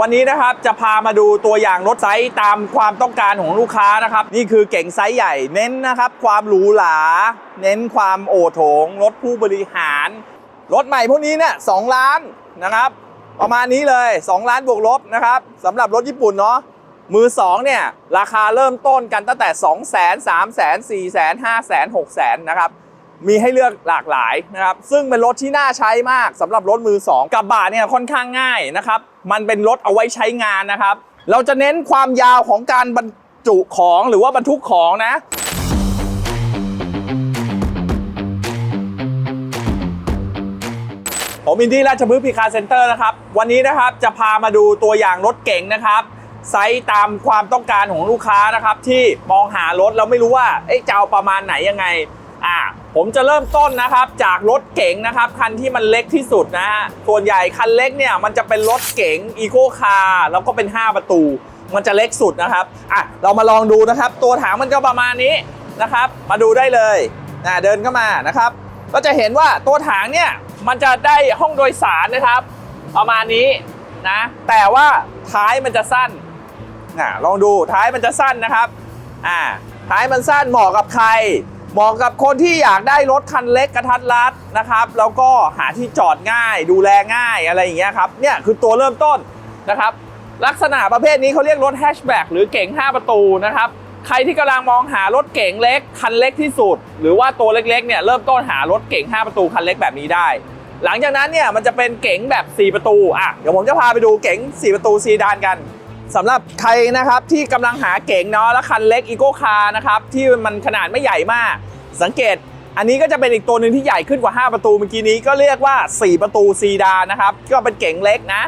วันนี้นะครับจะพามาดูตัวอย่างรถไซส์ตามความต้องการของลูกค้านะครับ นี่คือเก๋งไซส์ใหญ่เน้นนะครับ ความหรูหราเน้นความโอโถงรถผู้บริหาร รถใหม่พวกนี้เนี่ยสล้านนะครับ ประมาณนี้เลย 2 ล้านบวกลบนะครับสำหรับรถญี่ปุ่นเนาะมือ2เนี่ยราคาเริ่มต้นกันตั้งแต่ 2 0 0 0 0 0 3 0 0 0 0 4 0 0 0 0 5 0 0 0 6 0 0 0นะครับ มีให้เลือกหลากหลายนะครับซึ่งเป็นรถที่น่าใช้มากสำหรับรถมือ 2 กับบะเนี่ยค่อนข้างง่ายนะครับมันเป็นรถเอาไว้ใช้งานนะครับ เราจะเน้นความยาวของการบรรจุของหรือว่าบรรทุกของนะผมอินดี้ราชพฤกษ์พีคาเซ็นเตอร์นะครับ วันนี้นะครับจะพามาดูตัวอย่างรถเก๋งนะครับไซส์ตามความต้องการของลูกค้านะครับ ที่มองหารถแล้วไม่รู้ว่าเอ๊ะจะเอาประมาณไหนยังไง อ่า ผมจะเริ่มต้นนะครับจากรถเก๋งนะครับคันที่มันเล็กที่สุดนะฮะส่วนใหญ่คันเล็กเนี่ยมันจะเป็นรถเก๋งอีโคคาร์แล้วก็เป็น 5 ประตู มันจะเล็กสุดนะครับอะเรามาลองดูนะครับ ตัวถังมันก็ประมาณนี้นะครับ มาดูได้เลยนะเดินเข้ามานะครับ ก็จะเห็นว่าตัวถังเนี่ยมันจะได้ห้องโดยสารนะครับ ประมาณนี้นะแต่ว่าท้ายมันจะสั้นนะลองดูท้ายมันจะสั้นนะครับอ่าท้ายมันสั้นเหมาะกับใคร เหมาะกับคนที่อยากได้รถคันเล็กกระทัดรัดนะครับ แล้วก็หาที่จอดง่าย ดูแลง่ายอะไรอย่างเงี้ยครับเนี่ยคือตัวเริ่มต้นนะครับ ลักษณะประเภทนี้เขาเรียกรถแฮชแบ็กหรือเก๋ง 5 ประตูนะครับ ใครที่กำลังมองหารถเก๋งเล็กคันเล็กที่สุด หรือว่าตัวเล็กๆเนี่ยเริ่มต้นหารถเก๋ง 5 ประตูคันเล็กแบบนี้ได้ หลังจากนั้นเนี่ยมันจะเป็นเก๋งแบบ 4 ประตูอะเดี๋ยวผมจะพาไปดูเก๋ง 4 ประตูซีดานกัน สำหรับใครนะครับที่กำลังหาเก๋งเนาะแล้วคันเล็กอีโก้คาร์นะครับที่มันขนาดไม่ใหญ่มาก สังเกตอันนี้ก็จะเป็นอีกตัวหนึ่งที่ใหญ่ขึ้นกว่า 5 ประตูเมื่อกี้นี้ก็เรียกว่า 4 ประตูซีดานนะครับก็เป็นเก๋งเล็กนะ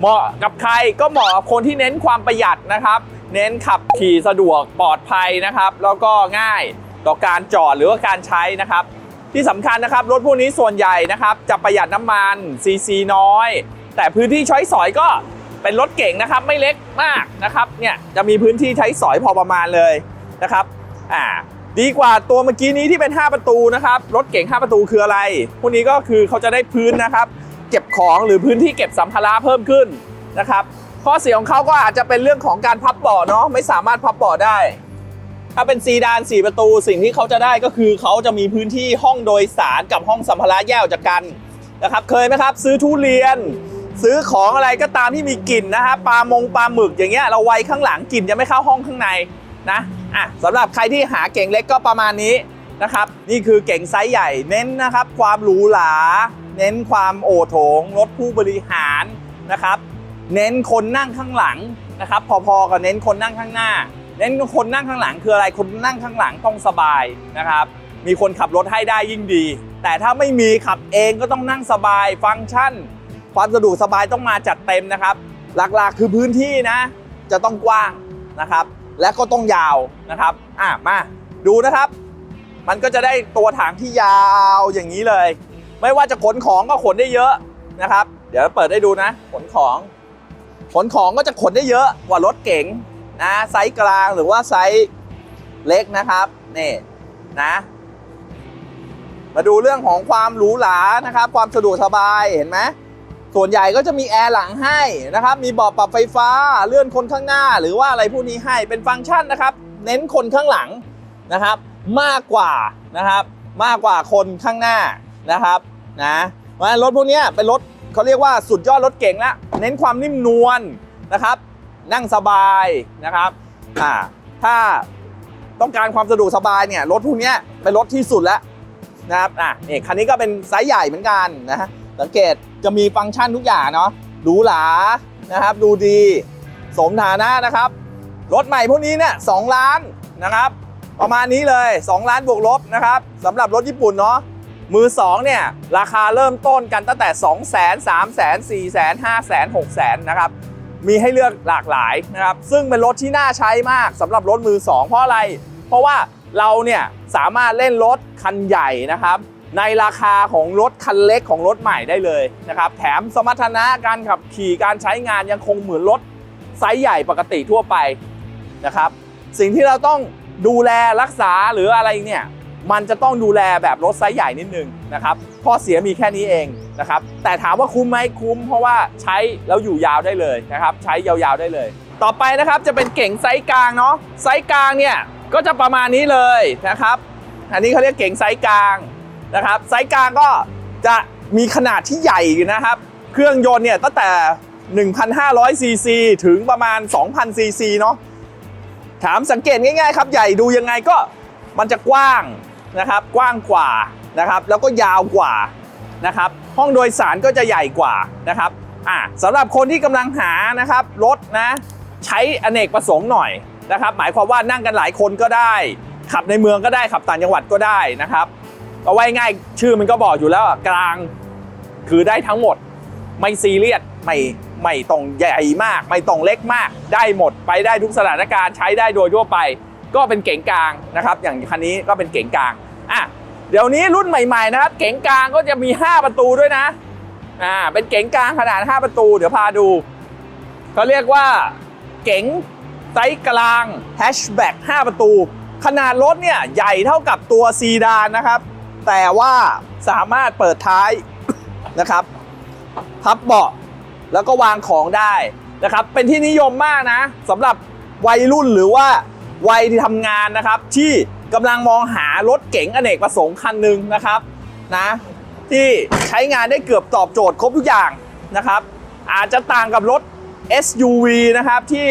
เหมาะกับใครก็เหมาะกับคนที่เน้นความประหยัดนะครับ เน้นขับขี่สะดวกปลอดภัยนะครับ แล้วก็ง่ายต่อการจอดหรือว่าการใช้นะครับ ที่สำคัญนะครับรถพวกนี้ส่วนใหญ่นะครับจะประหยัดน้ำมันซีซีน้อย แต่พื้นที่ใช้สอยก็ เป็นรถเก่งนะครับไม่เล็กมากนะครับเนี่ยจะมีพื้นที่ใช้สอยพอประมาณเลยนะครับอ่าดีกว่าตัวเมื่อกี้นี้ที่เป็น 5 ประตูนะครับรถเก่ง 5 ประตูคืออะไร พวกนี้ก็คือเขาจะได้พื้นนะครับเก็บของหรือพื้นที่เก็บสัมภาระเพิ่มขึ้นนะครับข้อเสียของเขาก็อาจจะเป็นเรื่องของการพับเบาะเนาะไม่สามารถพับเบาะได้ ถ้าเป็นซีดาน 4 ประตูสิ่งที่เขาจะได้ก็คือเขาจะมีพื้นที่ห้องโดยสารกับห้องสัมภาระแยกออกจากกันนะครับเคยไหมครับ ซื้อทุเรียน ซื้อของอะไรก็ตามที่มีกลิ่นนะครับปลามงปลาหมึกอย่างเงี้ยเราไว้ข้างหลังกลิ่นจะไม่เข้าห้องข้างในนะอะสำหรับใครที่หาเก่งเล็กก็ประมาณนี้นะครับนี่คือเก่งไซส์ใหญ่เน้นนะครับความหรูหรา เน้นความโอโถงรถผู้บริหารนะครับเน้นคนนั่งข้างหลังนะครับพอๆกับเน้นคนนั่งข้างหน้า เน้นคนนั่งข้างหลังคืออะไรคนนั่งข้างหลังต้องสบายนะครับมีคนขับรถให้ได้ยิ่งดี แต่ถ้าไม่มีขับเองก็ต้องนั่งสบายฟังก์ชัน ความสะดวกสบายต้องมาจัดเต็มนะครับ หลักๆคือพื้นที่นะ จะต้องกว้างนะครับ และก็ต้องยาวนะครับอะมาดูนะครับ มันก็จะได้ตัวถังที่ยาวอย่างนี้เลย ไม่ว่าจะขนของก็ขนได้เยอะนะครับ เดี๋ยวเปิดให้ดูนะ ขนของ ขนของก็จะขนได้เยอะกว่ารถเก๋งนะไซส์กลางหรือว่าไซส์เล็กนะครับนี่นะมาดูเรื่องของความหรูหรานะครับ ความสะดวกสบายเห็นไหม ส่วนใหญ่ก็จะมีแอร์หลังให้นะครับ มีเบาะปรับไฟฟ้าเลื่อนคนข้างหน้า หรือว่าอะไรพวกนี้ให้เป็นฟังก์ชันนะครับ เน้นคนข้างหลังนะครับ มากกว่านะครับ มากกว่าคนข้างหน้านะครับนะเพราะรถพวกนี้เป็นรถเขาเรียกว่าสุดยอดรถเก่งแล้วเน้นความนิ่มนวลนะครับ นั่งสบายนะครับอ่าถ้าต้องการความสะดวกสบายเนี่ยรถพวกนี้เป็นรถที่สุดแล้วนะครับอะนี่คันนี้ก็เป็นไซส์ใหญ่เหมือนกันนะฮะ สังเกตจะมีฟังก์ชันทุกอย่างเนาะหรูหรานะครับ ดูดี สมฐานะนะครับ รถใหม่พวกนี้เนี่ยสล้านนะครับ ประมาณนี้เลย 2 ล้านบวกลบนะครับสำหรับรถญี่ปุ่นเนาะมือ2เนี่ยราคาเริ่มต้นกันตั้งแต่ 2 0 0 0 0 3 0 0 0 0 4 0 0 0 5 0 0 0 6 0 0 0นะครับมีให้เลือกหลากหลายนะครับ ซึ่งเป็นรถที่น่าใช้มากสำหรับรถมือ 2 เพราะอะไร เพราะว่าเราเนี่ยสามารถเล่นรถคันใหญ่นะครับ ในราคาของรถคันเล็กของรถใหม่ได้เลยนะครับ แถมสมรรถนะการขับขี่การใช้งานยังคงเหมือนรถไซส์ใหญ่ปกติทั่วไปนะครับ สิ่งที่เราต้องดูแลรักษาหรืออะไรเนี่ยมันจะต้องดูแลแบบรถไซส์ใหญ่นิดนึงนะครับข้อเสียมีแค่นี้เองนะครับ แต่ถามว่าคุ้มไหมคุ้ม เพราะว่าใช้แล้วอยู่ยาวได้เลยนะครับ ใช้ยาวๆได้เลย ต่อไปนะครับจะเป็นเก่งไซส์กลางเนาะไซส์กลางเนี่ยก็จะประมาณนี้เลยนะครับ อันนี้เขาเรียกเก่งไซส์กลาง นะครับไซส์กลางก็จะมีขนาดที่ใหญ่นะครับ เครื่องยนต์เนี่ยตั้งแต่ 1,500ซีซีถึงประมาณ 2,000ซีซีเนาะถามสังเกตง่ายๆครับ ใหญ่ดูยังไงก็มันจะกว้างนะครับ กว้างกว่านะครับ แล้วก็ยาวกว่านะครับ ห้องโดยสารก็จะใหญ่กว่านะครับอะสำหรับคนที่กำลังหานะครับรถนะใช้อเนกประสงค์หน่อยนะครับ หมายความว่านั่งกันหลายคนก็ได้ ขับในเมืองก็ได้ขับต่างจังหวัดก็ได้นะครับ เอาไว้ง่ายชื่อมันก็บอกอยู่แล้วกลาง คือได้ทั้งหมด ไม่ซีเรียสไม่ไม่ต้องใหญ่มาก ไม่ต้องเล็กมาก ได้หมดไปได้ทุกสถานการณ์ใช้ได้โดยทั่วไป ก็เป็นเก๋งกลางนะครับ อย่างคันนี้ก็เป็นเก๋งกลางอะเดี๋ยวนี้รุ่นใหม่ๆนะครับ เก๋งกลางก็จะมี 5 ประตูด้วยนะอ่าเป็นเก๋งกลางขนาด 5 ประตู เดี๋ยวพาดูเขาเรียกว่าเก๋งไซส์กลางแฮชแบ็ก5ประตู ขนาดรถเนี่ยใหญ่เท่ากับตัวซีดานนะครับ แต่ว่าสามารถเปิดท้ายนะครับ พับเบาะแล้วก็วางของได้นะครับ เป็นที่นิยมมากนะสำหรับวัยรุ่นหรือว่าวัยที่ทำงานนะครับ ที่กำลังมองหารถเก๋งอเนกประสงค์คันหนึ่งนะครับนะที่ใช้งานได้เกือบตอบโจทย์ครบทุกอย่างนะครับ อาจจะต่างกับรถ SUV นะครับที่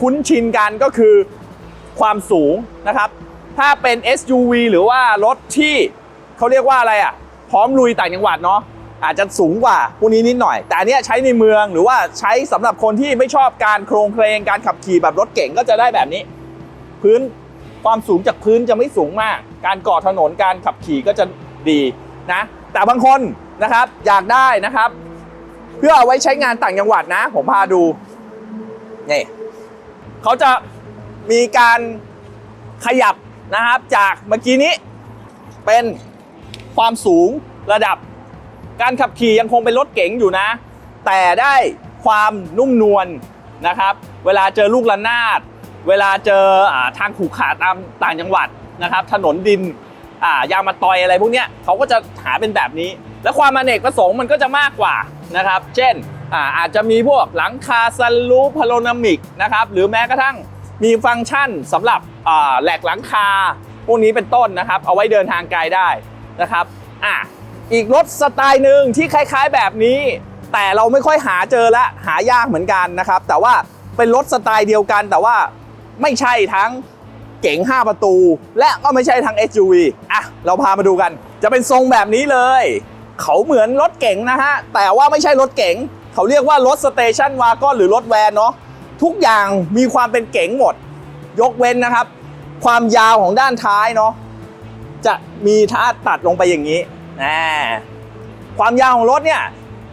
คุ้นชินกันก็คือความสูงนะครับ ถ้าเป็น SUV หรือว่ารถที่ เขาเรียกว่าอะไรอะ พร้อมลุยต่างจังหวัดเนาะอาจจะสูงกว่าพวกนี้นิดหน่อย แต่อันเนี้ยใช้ในเมืองหรือว่าใช้สำหรับคนที่ไม่ชอบการโครงเคลงการขับขี่แบบรถเก่งก็จะได้แบบนี้ พื้นความสูงจากพื้นจะไม่สูงมาก การก่อถนนการขับขี่ก็จะดีนะ แต่บางคนนะครับอยากได้นะครับ เพื่อเอาไว้ใช้งานต่างจังหวัดนะ ผมพาดูนี่เขาจะมีการขยับนะครับจากเมื่อกี้นี้เป็น ความสูงระดับ การขับขี่ยังคงเป็นรถเก๋งอยู่นะ แต่ได้ความนุ่มนวลนะครับ เวลาเจอลูกระนาด เวลาเจออทางขรุขระตามต่างจังหวัดนะครับ ถนนดินยางมาตอยอะไรพวกนี้เขาก็จะหาเป็นแบบนี้ และความอเนกประสงค์มันก็จะมากกว่านะครับ เช่นอาอาจจะมีพวกหลังคาซันรูปพาโรนามิกนะครับ หรือแม้กระทั่งมีฟังก์ชันสำหรับแหลกหลังคา พวกนี้เป็นต้นนะครับ เอาไว้เดินทางไกลได้ นะครับอะอีกรถสไตล์หนึ่งที่คล้ายๆแบบนี้ แต่เราไม่ค่อยหาเจอละหายากเหมือนกันนะครับ แต่ว่าเป็นรถสไตล์เดียวกัน แต่ว่าไม่ใช่ทั้งเก๋ง 5 ประตู และก็ไม่ใช่ทั้ง SUV อะเราพามาดูกัน จะเป็นทรงแบบนี้เลย เขาเหมือนรถเก๋งนะฮะ แต่ว่าไม่ใช่รถเก๋งเขาเรียกว่ารถสเตชันวากอนหรือรถแวนเนาะทุกอย่างมีความเป็นเก๋งหมด ยกเว้นนะครับ ความยาวของด้านท้ายเนาะ จะมีท่าตัดลงไปอย่างนี้นะความยาวของรถเนี่ย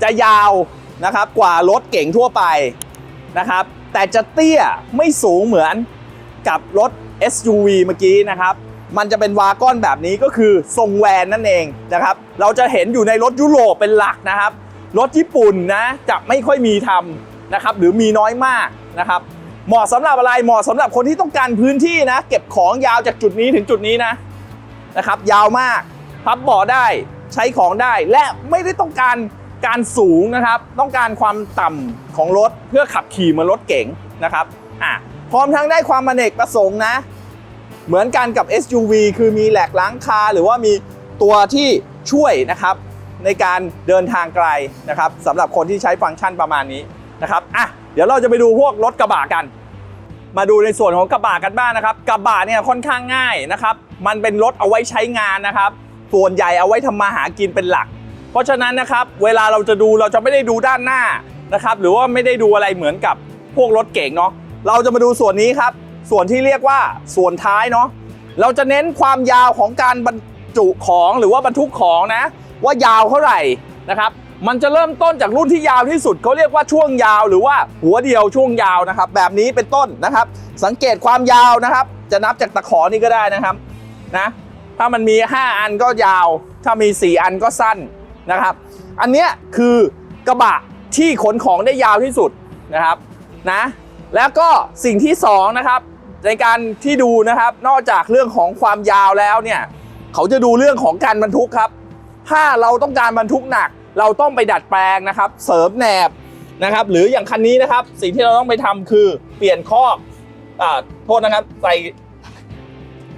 จะยาวนะครับกว่ารถเก่งทั่วไปนะครับ แต่จะเตี้ยไม่สูงเหมือนกับรถ SUV เมื่อกี้นะครับ มันจะเป็นวากอนแบบนี้ก็คือทรงแวนนั่นเองนะครับ เราจะเห็นอยู่ในรถยุโรปเป็นหลักนะครับ รถญี่ปุ่นนะจะไม่ค่อยมีทำนะครับ หรือมีน้อยมากนะครับ เหมาะสำหรับอะไรเหมาะสำหรับคนที่ต้องการพื้นที่นะ เก็บของยาวจากจุดนี้ถึงจุดนี้นะ นะครับยาวมากพับเบาะได้ใช้ของได้และไม่ได้ต้องการการสูงนะครับ ต้องการความต่ำของรถเพื่อขับขี่เหมือนรถเก๋งนะครับอะพร้อมทั้งได้ความอเนกประสงค์นะ เหมือนกันกับ SUV คือมีแหลกล้างคาหรือว่ามีตัวที่ช่วยนะครับ ในการเดินทางไกลนะครับสำหรับคนที่ใช้ฟังก์ชันประมาณนี้นะครับอะเดี๋ยวเราจะไปดูพวกรถกระบะกัน มาดูในส่วนของกระบะกันบ้างนะครับ กระบะเนี่ยค่อนข้างง่ายนะครับ มันเป็นรถเอาไว้ใช้งานนะครับ ส่วนใหญ่เอาไว้ทำมาหากินเป็นหลัก เพราะฉะนั้นนะครับ เวลาเราจะดูเราจะไม่ได้ดูด้านหน้านะครับ หรือว่าไม่ได้ดูอะไรเหมือนกับพวกรถเก๋งเนาะ เราจะมาดูส่วนนี้ครับ ส่วนที่เรียกว่าส่วนท้ายเนาะ เราจะเน้นความยาวของการบรรจุของหรือว่าบรรทุกของนะ ว่ายาวเท่าไหร่นะครับมันจะเริ่มต้นจากรุ่นที่ยาวที่สุดเขาเรียกว่าช่วงยาวหรือว่าหัวเดียวช่วงยาวนะครับ แบบนี้เป็นต้นนะครับ สังเกตความยาวนะครับ จะนับจากตะขอนี่ก็ได้นะครับ นะถ้ามันมี 5 อันก็ยาว ถ้ามี 4 อันก็สั้นนะครับ อันเนี้ยคือกระบะที่ขนของได้ยาวที่สุดนะครับนะแล้วก็สิ่งที่สองนะครับในการที่ดูนะครับนอกจากเรื่องของความยาวแล้วเนี่ยเขาจะดูเรื่องของการบรรทุกครับ ถ้าเราต้องการบรรทุกหนัก เราต้องไปดัดแปลงนะครับ เสริมแหนบนะครับ หรืออย่างคันนี้นะครับ สิ่งที่เราต้องไปทำคือเปลี่ยนคอกอ่าโทษนะครับใส่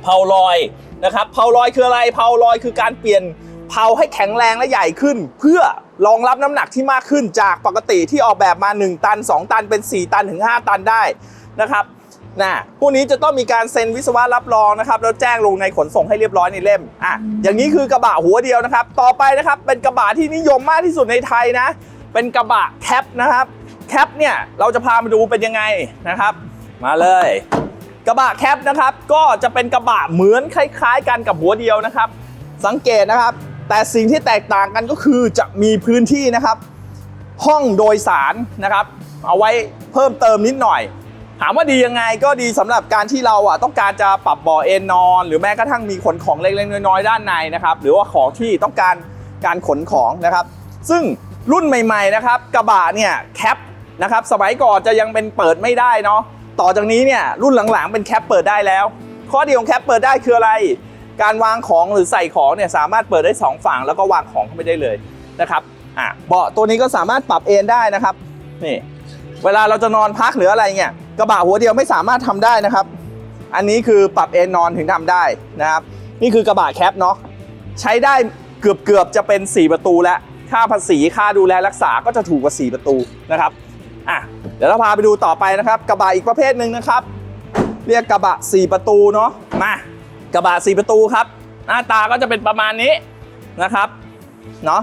เพาลอย นะครับเพาลอยคืออะไรเพาลอยคือการเปลี่ยนเพาให้แข็งแรงและใหญ่ขึ้น เพื่อรองรับน้ำหนักที่มากขึ้นจากปกติที่ออกแบบมา 1 ตัน 2 ตันเป็น 4 ตันถึง 5 ตันได้นะครับนะพวกนี้จะต้องมีการเซ็นวิศวะรับรองนะครับแล้วแจ้งลงในขนส่งให้เรียบร้อยในเล่มอะอย่างนี้คือกระบะหัวเดียวนะครับ ต่อไปนะครับเป็นกระบะที่นิยมมากที่สุดในไทยนะเป็นกระบะแคปนะครับแคปเนี่ยเราจะพามาดูเป็นยังไงนะครับ มาเลย กระบะแคปนะครับก็จะเป็นกระบะเหมือนคล้าย ๆ กันกับหัวเดียวนะครับ สังเกตนะครับ แต่สิ่งที่แตกต่างกันก็คือจะมีพื้นที่นะครับ ห้องโดยสารนะครับ เอาไว้เพิ่มเติมนิดหน่อย ถามว่าดียังไงก็ดีสำหรับการที่เราอะต้องการจะปรับเบ่อเอนนอน หรือแม้กระทั่งมีขนของเล็กๆน้อยๆด้านในนะครับ หรือว่าของที่ต้องการการขนของนะครับ ซึ่งรุ่นใหม่ ๆนะครับ กระบะเนี่ยแคปนะครับสมัยก่อนจะยังเป็นเปิดไม่ได้เนาะ ต่อจากนี้เนี่ยรุ่นหลังๆเป็นแคปเปิดได้แล้ว ข้อดีของแคปเปิดได้คืออะไร การวางของหรือใส่ของเนี่ยสามารถเปิดได้สองฝั่งแล้วก็วางของเข้าไปได้เลยนะครับอะเบาะตัวนี้ก็สามารถปรับเอนได้นะครับนี่เวลาเราจะนอนพักหรืออะไรเงี้ยกระบะหัวเดียวไม่สามารถทำได้นะครับ อันนี้คือปรับเอนนอนถึงทำได้นะครับ นี่คือกระบะแคปเนาะใช้ได้เกือบเกือบๆจะเป็น 4 ประตูแล้วค่าภาษีค่าดูแลรักษาก็จะถูกกว่า 4 ประตูนะครับ อะเดี๋ยวเราพาไปดูต่อไปนะครับ กระบะอีกประเภทหนึ่งนะครับ เรียกกระบะ 4 ประตูเนาะมากระบะ 4 ประตูครับ หน้าตาก็จะเป็นประมาณนี้นะครับเนาะ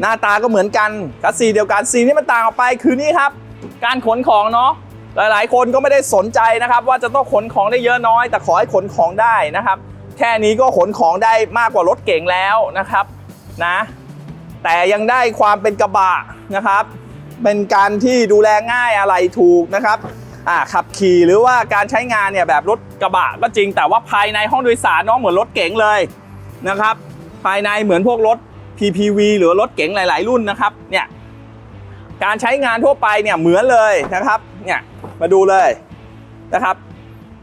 หน้าตาก็เหมือนกันคัสซีเดียวกันสีที่มันต่างออกไปคือนี่ครับ การขนของเนาะหลายๆ คนก็ไม่ได้สนใจนะครับ ว่าจะต้องขนของได้เยอะน้อย แต่ขอให้ขนของได้นะครับ แค่นี้ก็ขนของได้มากกว่ารถเก่งแล้วนะครับนะ แต่ยังได้ความเป็นกระบะนะครับ เป็นการที่ดูแลง่ายอะไรถูกนะครับอ่าขับขี่หรือว่าการใช้งานเนี่ยแบบรถกระบะก็จริงแต่ว่าภายในห้องโดยสารเนาะเหมือนรถเก๋งเลยนะครับ ภายในเหมือนพวกรถ PPV หรือรถเก๋งหลาย ๆ รุ่นนะครับเนี่ยการใช้งานทั่วไปเนี่ยเหมือนเลยนะครับเนี่ยมาดูเลยนะครับ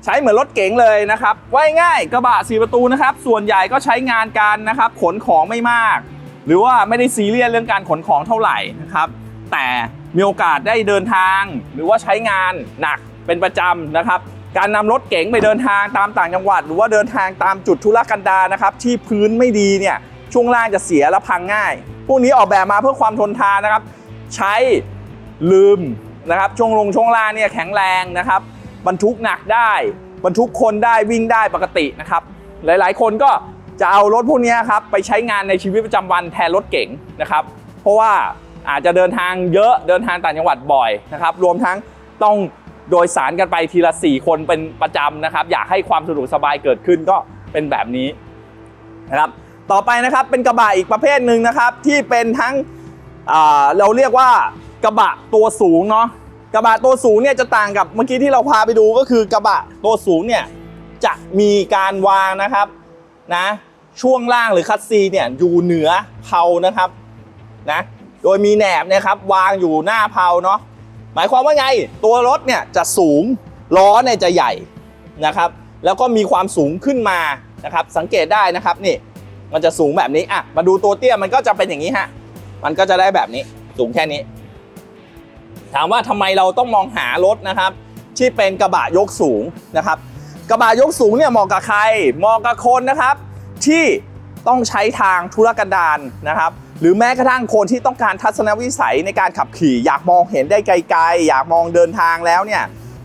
ใช้เหมือนรถเก๋งเลยนะครับว่ายง่ายกระบะสีประตูนะครับ ส่วนใหญ่ก็ใช้งานการนะครับ ขนของไม่มาก หรือว่าไม่ได้ซีเรียสเรื่องการขนของเท่าไหร่นะครับ แต่มีโอกาสได้เดินทาง หรือว่าใช้งานหนักเป็นประจำนะครับการนำรถเก๋งไปเดินทางตามต่างจังหวัด หรือว่าเดินทางตามจุดธุรกันดารนะครับ ที่พื้นไม่ดีเนี่ยช่วงล่างจะเสียและพังง่าย พวกนี้ออกแบบมาเพื่อความทนทานนะครับ ใช้ลืมนะครับช่วงลงช่วงล่างเนี่ยแข็งแรงนะครับบรรทุกหนักได้ บรรทุกคนได้วิ่งได้ปกตินะครับ หลายๆ คนก็จะเอารถพวกนี้ครับไปใช้งานในชีวิตประจำวันแทนรถเก๋งนะครับ เพราะว่า อาจจะเดินทางเยอะเดินทางต่างจังหวัดบ่อยนะครับรวมทั้งต้องโดยสารกันไปทีละ 4 คนเป็นประจำนะครับ อยากให้ความสะดวกสบายเกิดขึ้นก็เป็นแบบนี้นะครับต่อไปนะครับเป็นกระบะอีกประเภทหนึ่งนะครับที่เป็นทั้งเราเรียกว่ากระบะตัวสูงเนาะกระบะตัวสูงเนี่ยจะต่างกับเมื่อกี้ที่เราพาไปดูก็คือกระบะตัวสูงเนี่ยจะมีการวางนะครับนะช่วงล่างหรือคัสซีเนี่ยอยู่เหนือเพานะครับนะ โดยมีแหนบนะครับวางอยู่หน้าเพาเนาะหมายความว่าไง ตัวรถเนี่ยจะสูงล้อเนี่ยจะใหญ่นะครับแล้วก็มีความสูงขึ้นมานะครับสังเกตได้นะครับนี่มันจะสูงแบบนี้อะมาดูตัวเตี้ยมันก็จะเป็นอย่างนี้ฮะมันก็จะได้แบบนี้สูงแค่นี้ ถามว่าทำไมเราต้องมองหารถนะครับ ที่เป็นกระบะยกสูงนะครับ กระบะยกสูงเนี่ยเหมาะกับใครเหมาะกับคนนะครับ ที่ ต้องใช้ทางธุรกันดารนะครับหรือแม้กระทั่งคนที่ต้องการทัศนวิสัยในการขับขี่ อยากมองเห็นได้ไกลๆ อยากมองเดินทางแล้วเนี่ย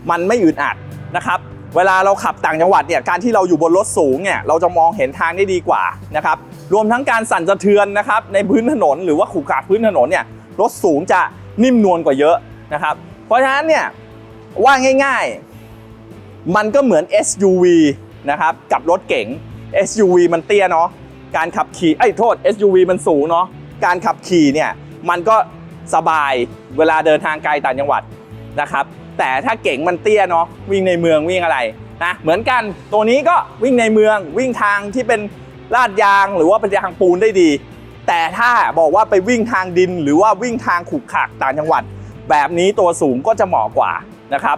มันไม่อึดอัดนะครับเวลาเราขับต่างจังหวัดเนี่ยการที่เราอยู่บนรถสูงเนี่ยเราจะมองเห็นทางได้ดีกว่านะครับรวมทั้งการสั่นสะเทือนนะครับในพื้นถนนหรือว่าขรุขระพื้นถนนเนี่ยรถสูงจะนิ่มนวลกว่าเยอะนะครับเพราะฉะนั้นเนี่ยว่าง่ายๆ มันก็เหมือน SUV นะครับกับรถเก๋ง SUV มันเตี้ยเนาะ การขับขี่ไอ้ยโทษ SUV มันสูงเนาะการขับขี่เนี่ยมันก็สบายเวลาเดินทางไกลต่างจังหวัดนะครับแต่ถ้าเก๋งมันเตี้ยเนาะวิ่งในเมืองวิ่งอะไรนะเหมือนกันตัวนี้ก็วิ่งในเมืองวิ่งทางที่เป็นลาดยางหรือว่าเป็นยางปูนได้ดี แต่ถ้าบอกว่าไปวิ่งทางดิน หรือว่าวิ่งทางขรุขระต่างจังหวัด แบบนี้ตัวสูงก็จะเหมาะกว่านะครับ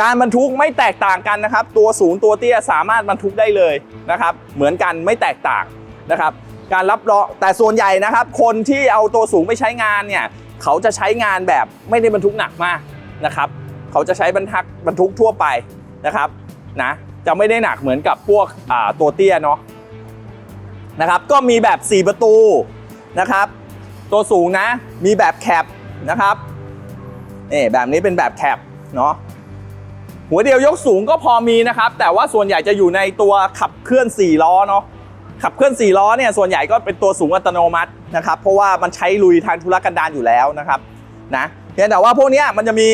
การบรรทุกไม่แตกต่างกันนะครับ ตัวสูงตัวเตี้ยสามารถบรรทุกได้เลยนะครับ เหมือนกันไม่แตกต่าง นะครับการรับรองแต่ส่วนใหญ่นะครับ คนที่เอาตัวสูงไปใช้งานเนี่ยเขาจะใช้งานแบบไม่ได้บรรทุกหนักมากนะครับ เขาจะใช้บรรทุกบรรทุกทั่วไปนะครับนะจะไม่ได้หนักเหมือนกับพวกตัวเตี้ยเนาะนะครับ ก็มีแบบ 4 ประตูนะครับ ตัวสูงนะมีแบบแคปนะครับนี่แบบนี้เป็นแบบแคปเนาะหัวเดียวยกสูงก็พอมีนะครับ แต่ว่าส่วนใหญ่จะอยู่ในตัวขับเคลื่อน 4 ล้อเนาะ ขับเคลื่อน4ล้อเนี่ยส่วนใหญ่ก็เป็นตัวสูงอัตโนมัตินะครับเพราะว่ามันใช้ลุยทางธุรกันดารอยู่แล้วนะครับนะเพียงแต่ว่าพวกนี้มันจะมี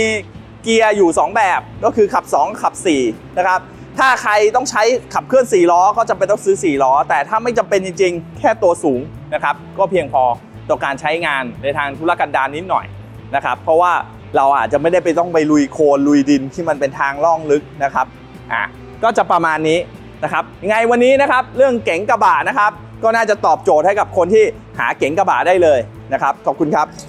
เกียร์อยู่ 2 แบบก็คือขับ 2 ขับ4นะครับถ้าใครต้องใช้ขับเคลื่อน4ล้อก็จำเป็นต้องซื้อ4ล้อ แต่ถ้าไม่จำเป็นจริง ๆ แค่ตัวสูงนะครับก็เพียงพอต่อการใช้งานในทางธุรกันดารนิดหน่อยนะครับเพราะว่าเราอาจจะไม่ได้ไปต้องไปลุยโคลนลุยดินที่มันเป็นทางล่องลึกนะครับอะก็จะประมาณนี้ นะครับยังไงวันนี้นะครับเรื่องเก๋งกระบะนะครับ ก็น่าจะตอบโจทย์ให้กับคนที่หาเก๋งกระบะได้เลยนะครับขอบคุณครับ